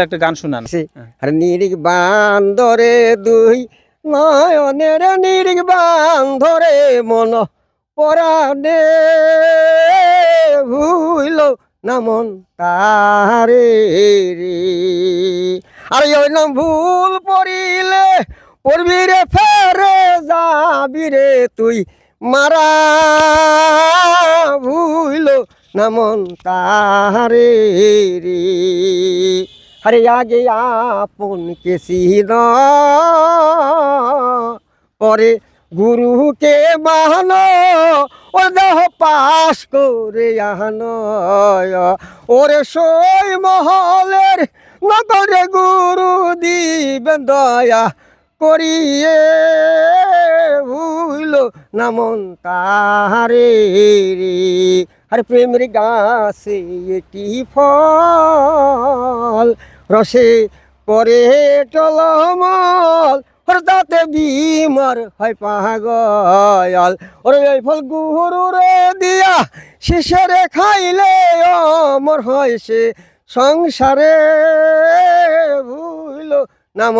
একটা গান শোনান। হ্যাঁ। আর নিরিগ বান্ধরে দুই নয়নের নিরিগ বান্ধরে মন পরাণে ভুইল না মন তারে রে। আর ওই নাম ভুল পড়িলে পড়বি রে ফেরে যাবি রে তুই মারা ভুইল না মন তারে রে। আরে আগে আপন কে সিন পরে গুরুকে মান ও দেহ পাশ করে আহন। ওরে সই মহলের নগরে গুরু দিবেন দয়া করিয়ে ভুইল নামন তাহারে রে আরে প্রেমের গাছে এটি ফল। রসে পরে টলমল ওর দাঁতে বিমার হয় পাগল। ওরে এই ফল গুরুরে দিয়া শেষরে খাইলে অমর হয় সে সংসারে ভুইল নাম